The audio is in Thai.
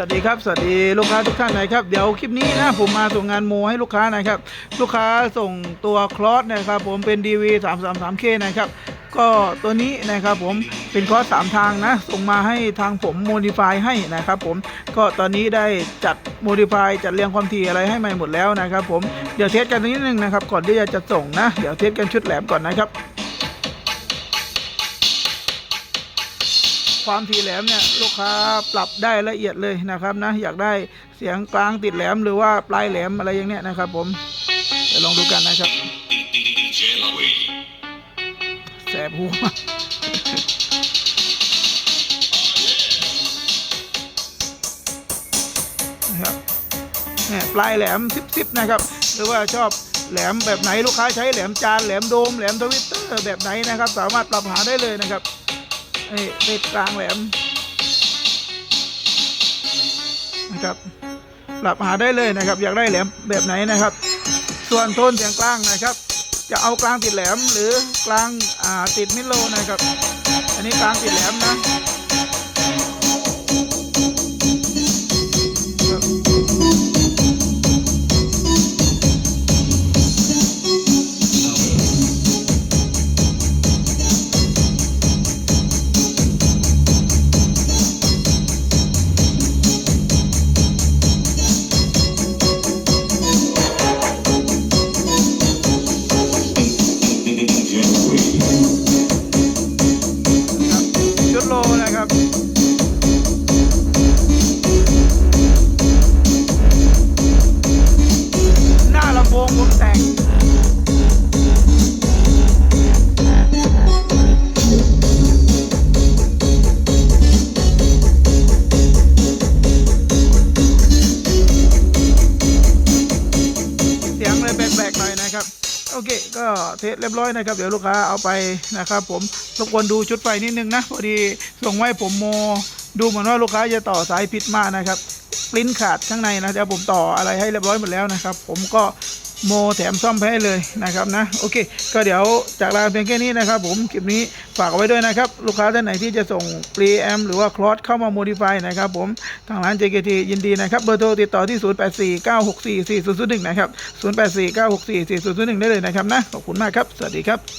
วัสดีครับ สวัสดีลูกค้าทุกท่านนะครับ เดี๋ยวคลิปนี้นะผมมาส่งงานโมให้ลูกค้านะครับ ลูกค้าส่งตัวคลอสนะครับผมเป็น DV 3 3 3 K นะครับก็ตัวนี้นะครับผมเป็นคลอสสามทางนะ ส่งมาให้ทางผมโมดิฟายให้นะครับผมก็ตอนนี้ได้จัดโมดิฟายจัดเรียงความถี่อะไรให้ใหม่หมดแล้วนะครับผมเดี๋ยวเทสกันนิดนึงนะครับก่อนที่จะจัดส่งนะ เดี๋ยวเทสกันชุดแหลมก่อนนะครับ ความถี่แหลมเนี่ยลูกค้าปรับได้ละเอียดเลยนะครับนะอยากได้เสียงกลางติดแหลมหรือว่าปลายแหลมอะไรอย่างเนี้ยนะครับผมเดี๋ยวลองดูกันนะครับแสบหูมากนะครับเนี่ยปลายแหลมซิบๆนะครับ หรือว่าชอบแหลมแบบไหนลูกค้าใช้แหลมจานแหลมโดมแหลมทวิตเตอร์แบบไหนนะครับ สามารถปรับหาได้เลยนะครับ ไอ้ติดกลางแหลมนะครับปรับหาได้เลยนะครับ อยากได้แหลมแบบไหนนะครับ ส่วนโทนเสียงกลางนะครับ จะเอากลางติดแหลมหรือกลางอ่าติดมิดโลนะครับ อันนี้กลางติดแหลมนะ you. โอเค ก็เทสเรียบร้อยนะครับ เดี๋ยวลูกค้าเอาไปนะครับ ผมรบกวนดูชุดไฟนิดนึงนะพอดีส่งไว้ผมโม ดูเหมือนว่าลูกค้าจะต่อสายผิดมานะครับปลิ้นขาดข้างในนะเดี๋ยวผมต่ออะไรให้เรียบร้อยหมดแล้วนะครับ ผมก็ โมแถมซ่อมแพ้เลยนะครับนะโอเค ก็เดี๋ยวจากลาเพียงแค่นี้นะครับผมคลิปนี้ฝากไว้ด้วยนะครับลูกค้าท่านไหนที่จะส่งปรีแอมหรือว่าคลอสเข้ามาโมดิฟายนะครับผมทางร้าน JKT ยินดีนะครับเบอร์โทรติดต่อที่ 0849644001 นะครับ 0849644001 ได้เลยนะครับนะขอบคุณมากครับ สวัสดีครับ